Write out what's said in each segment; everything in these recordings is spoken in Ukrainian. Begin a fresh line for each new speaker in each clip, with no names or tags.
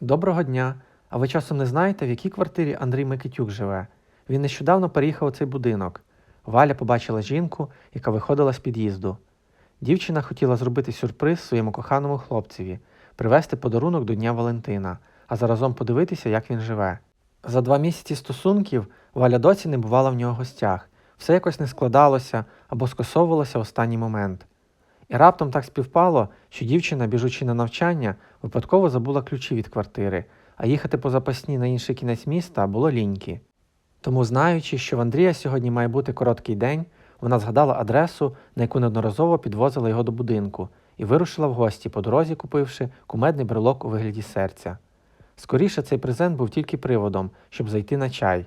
Доброго дня. А ви часом не знаєте, в якій квартирі Андрій Микитюк живе? Він нещодавно переїхав у цей будинок. Валя побачила жінку, яка виходила з під'їзду. Дівчина хотіла зробити сюрприз своєму коханому хлопцеві, привезти подарунок до Дня Валентина, а заразом подивитися, як він живе. За два місяці стосунків Валя досі не бувала в нього гостях, все якось не складалося або скосовувалося в останній момент. І раптом так співпало, що дівчина, біжучи на навчання, випадково забула ключі від квартири, а їхати по запасні на інший кінець міста було ліньки. Тому, знаючи, що в Андрія сьогодні має бути короткий день, вона згадала адресу, на яку неодноразово підвозила його до будинку, і вирушила в гості, по дорозі купивши кумедний брелок у вигляді серця. Скоріше цей презент був тільки приводом, щоб зайти на чай.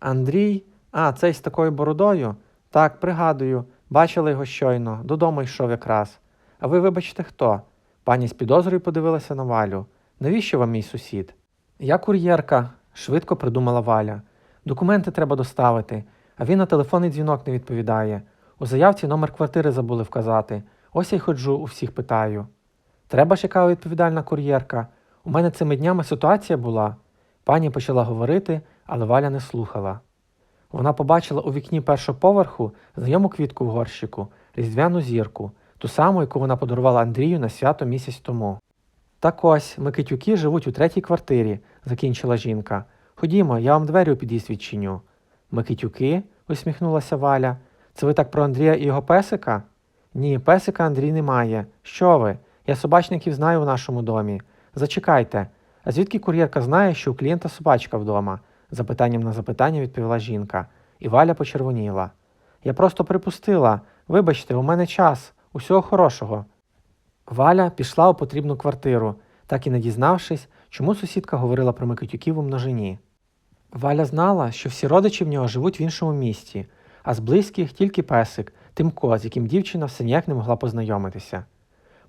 Андрій, а, цей з такою бородою? Так, пригадую, бачила його щойно, додому йшов якраз. А ви вибачте хто? Пані з підозрою подивилася на Валю. Навіщо вам мій сусід? Я кур'єрка, швидко придумала Валя. Документи треба доставити, а він на телефонний дзвінок не відповідає. У заявці номер квартири забули вказати. Ось я й ходжу, у всіх питаю. Треба ж яка відповідальна кур'єрка. У мене цими днями ситуація була. Пані почала говорити, але Валя не слухала. Вона побачила у вікні першого поверху знайому квітку в горщику, різдвяну зірку, ту саму, яку вона подарувала Андрію на свято місяць тому. Так ось, Микитюки живуть у третій квартирі, закінчила жінка. Ходімо, я вам двері у під'їзд відчиню. Микитюки? усміхнулася Валя. Це ви так про Андрія і його песика? Ні, песика Андрій не має. Що ви? Я собачників знаю в нашому домі. Зачекайте. А звідки кур'єрка знає, що у клієнта собачка вдома? Запитанням на запитання відповіла жінка, і Валя почервоніла. Я просто припустила. Вибачте, у мене час. Усього хорошого. Валя пішла у потрібну квартиру, так і не дізнавшись, чому сусідка говорила про Микитюків у множині. Валя знала, що всі родичі в нього живуть в іншому місті, а з близьких тільки песик, Тимко, з яким дівчина все ніяк не могла познайомитися.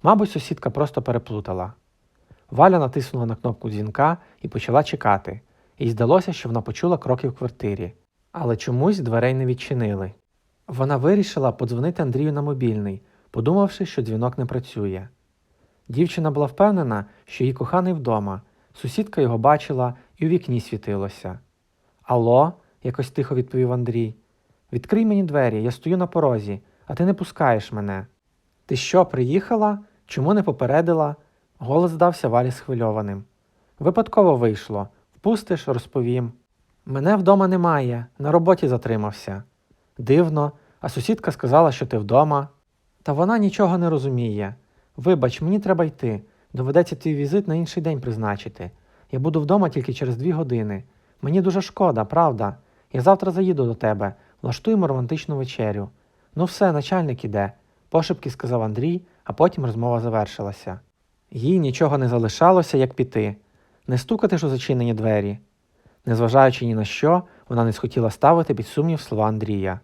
Мабуть, сусідка просто переплутала. Валя натиснула на кнопку дзвінка і почала чекати. Їй здалося, що вона почула кроки в квартирі, але чомусь дверей не відчинили. Вона вирішила подзвонити Андрію на мобільний, подумавши, що дзвінок не працює. Дівчина була впевнена, що її коханий вдома, сусідка його бачила і у вікні світилося. Алло, якось тихо відповів Андрій. Відкрий мені двері, я стою на порозі, а ти не пускаєш мене. Ти що, приїхала? Чому не попередила? Голос здався валі схвильованим. Випадково вийшло. Впустиш, розповім. Мене вдома немає, на роботі затримався. Дивно, а сусідка сказала, що ти вдома. Та вона нічого не розуміє. Вибач, мені треба йти. Доведеться твій візит на інший день призначити. Я буду вдома тільки через дві години. Мені дуже шкода, правда. Я завтра заїду до тебе, влаштуємо романтичну вечерю. Ну все, начальник іде, пошепки сказав Андрій, а потім розмова завершилася. Їй нічого не залишалося, як піти, не стукати ж у зачинені двері. Незважаючи ні на що, вона не схотіла ставити під сумнів слова Андрія.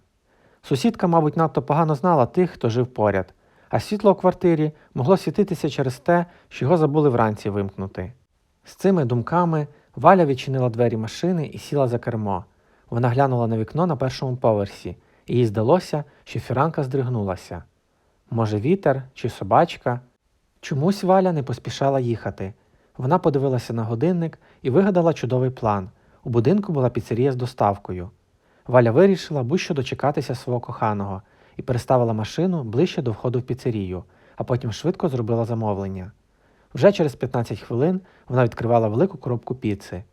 Сусідка, мабуть, надто погано знала тих, хто жив поряд, а світло у квартирі могло світитися через те, що його забули вранці вимкнути. З цими думками Валя відчинила двері машини і сіла за кермо. Вона глянула на вікно на першому поверсі, і їй здалося, що фіранка здригнулася. Може, вітер чи собачка? Чомусь Валя не поспішала їхати. Вона подивилася на годинник і вигадала чудовий план. У будинку була піцерія з доставкою. Валя вирішила будь-що дочекатися свого коханого і переставила машину ближче до входу в піцерію, а потім швидко зробила замовлення. Вже через 15 хвилин вона відкривала велику коробку піци.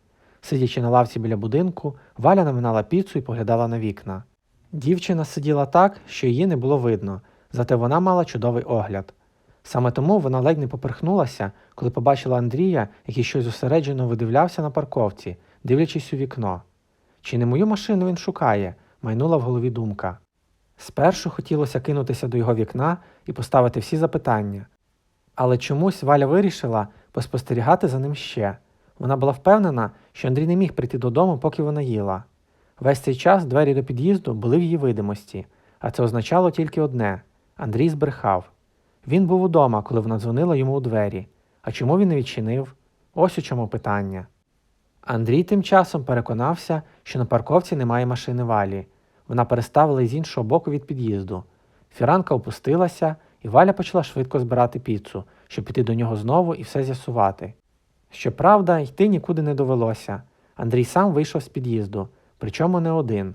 Сидячи на лавці біля будинку, Валя наминала піцу і поглядала на вікна. Дівчина сиділа так, що її не було видно, зате вона мала чудовий огляд. Саме тому вона ледь не поперхнулася, коли побачила Андрія, який щось зосереджено видивлявся на парковці, дивлячись у вікно. Чи не мою машину він шукає? майнула в голові думка. Спершу хотілося кинутися до його вікна і поставити всі запитання. Але чомусь Валя вирішила поспостерігати за ним ще. Вона була впевнена, що Андрій не міг прийти додому, поки вона їла. Весь цей час двері до під'їзду були в її видимості, а це означало тільки одне Андрій збрехав. Він був удома, коли вона дзвонила йому у двері. А чому він не відчинив? Ось у чому питання. Андрій тим часом переконався, що на парковці немає машини валі. Вона переставила з іншого боку від під'їзду. Фіранка опустилася, і Валя почала швидко збирати піцу, щоб піти до нього знову і все з'ясувати. Щоправда, йти нікуди не довелося. Андрій сам вийшов з під'їзду, причому не один.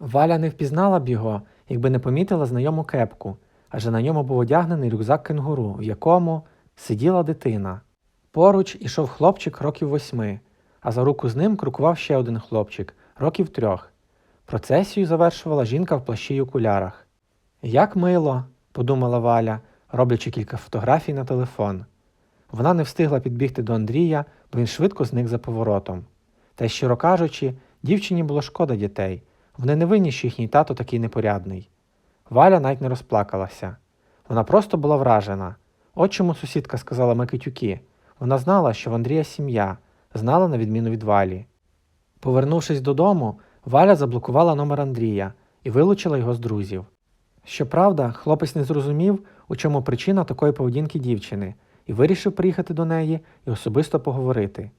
Валя не впізнала б його, якби не помітила знайому кепку, адже на ньому був одягнений рюкзак кенгуру, в якому сиділа дитина. Поруч ішов хлопчик років восьми, а за руку з ним крокував ще один хлопчик, років трьох. Процесію завершувала жінка в плащі й окулярах. Як мило, подумала Валя, роблячи кілька фотографій на телефон. Вона не встигла підбігти до Андрія, бо він швидко зник за поворотом. Та й, щиро кажучи, дівчині було шкода дітей. Вони не винні, що їхній тато такий непорядний. Валя навіть не розплакалася. Вона просто була вражена. От чому сусідка сказала Микитюки. Вона знала, що в Андрія сім'я, знала на відміну від Валі. Повернувшись додому, Валя заблокувала номер Андрія і вилучила його з друзів. Щоправда, хлопець не зрозумів, у чому причина такої поведінки дівчини, і вирішив приїхати до неї і особисто поговорити.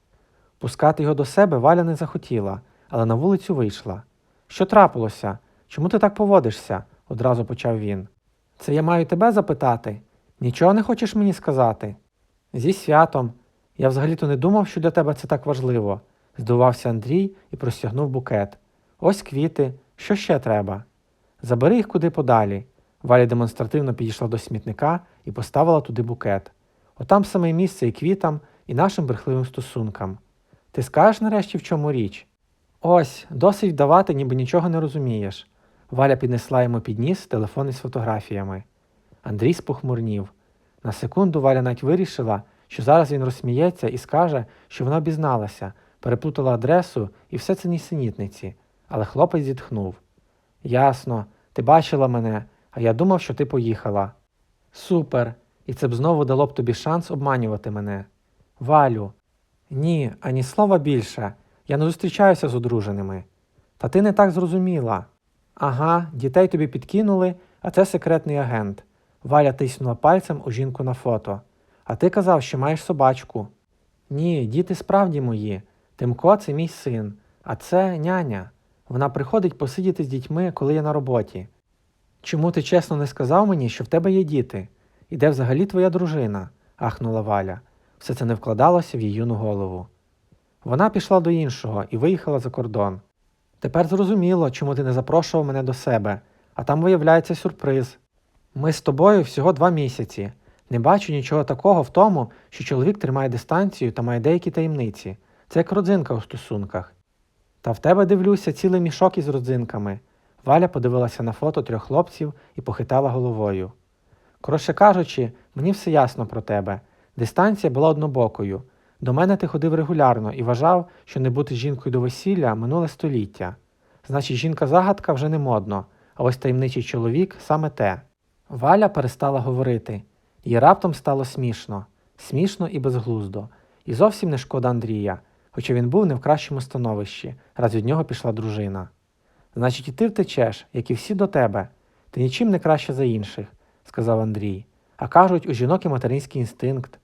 Пускати його до себе Валя не захотіла, але на вулицю вийшла. Що трапилося? Чому ти так поводишся? Одразу почав він. Це я маю тебе запитати. Нічого не хочеш мені сказати? Зі святом. Я взагалі-то не думав, що для тебе це так важливо, здивувався Андрій і простягнув букет. Ось квіти, що ще треба? Забери їх куди подалі. Валя демонстративно підійшла до смітника і поставила туди букет. Отам саме місце і квітам, і нашим брехливим стосункам. Ти скажеш нарешті, в чому річ? Ось, досить вдавати, ніби нічого не розумієш. Валя піднесла йому під ніс телефон із фотографіями. Андрій спохмурнів. На секунду Валя навіть вирішила, що зараз він розсміється і скаже, що вона обізналася, переплутала адресу і все це нісенітниці. Але хлопець зітхнув. Ясно, ти бачила мене, а я думав, що ти поїхала. Супер. І це б знову дало б тобі шанс обманювати мене. Валю. Ні, ані слова більше. Я не зустрічаюся з одруженими. Та ти не так зрозуміла. Ага, дітей тобі підкинули, а це секретний агент. Валя тиснула пальцем у жінку на фото. А ти казав, що маєш собачку. Ні, діти справді мої. Тимко це мій син, а це няня. Вона приходить посидіти з дітьми, коли я на роботі. Чому ти чесно не сказав мені, що в тебе є діти? І де взагалі твоя дружина? ахнула Валя. Все це не вкладалося в її юну голову. Вона пішла до іншого і виїхала за кордон. Тепер зрозуміло, чому ти не запрошував мене до себе, а там виявляється сюрприз. Ми з тобою всього два місяці. Не бачу нічого такого в тому, що чоловік тримає дистанцію та має деякі таємниці. Це як родзинка у стосунках. Та в тебе дивлюся цілий мішок із родзинками. Валя подивилася на фото трьох хлопців і похитала головою. Коротше кажучи, мені все ясно про тебе. Дистанція була однобокою. До мене ти ходив регулярно і вважав, що не бути жінкою до весілля минуле століття. Значить, жінка-загадка вже не модно, а ось таємничий чоловік саме те. Валя перестала говорити, їй раптом стало смішно, смішно і безглуздо, і зовсім не шкода Андрія, хоча він був не в кращому становищі, раз від нього пішла дружина. Значить, і ти втечеш, як і всі до тебе. Ти нічим не краще за інших, сказав Андрій. А кажуть, у жінок і материнський інстинкт.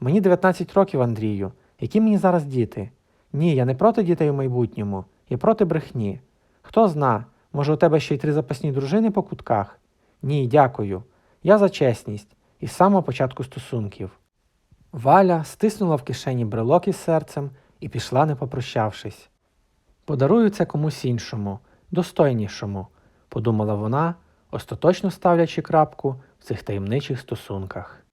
Мені 19 років, Андрію. Які мені зараз діти? Ні, я не проти дітей у майбутньому, я проти брехні. Хто зна, може, у тебе ще й три запасні дружини по кутках? Ні, дякую. Я за чесність і з самого початку стосунків. Валя стиснула в кишені брелок із серцем і пішла, не попрощавшись. Подарую це комусь іншому, достойнішому, подумала вона, остаточно ставлячи крапку в цих таємничих стосунках.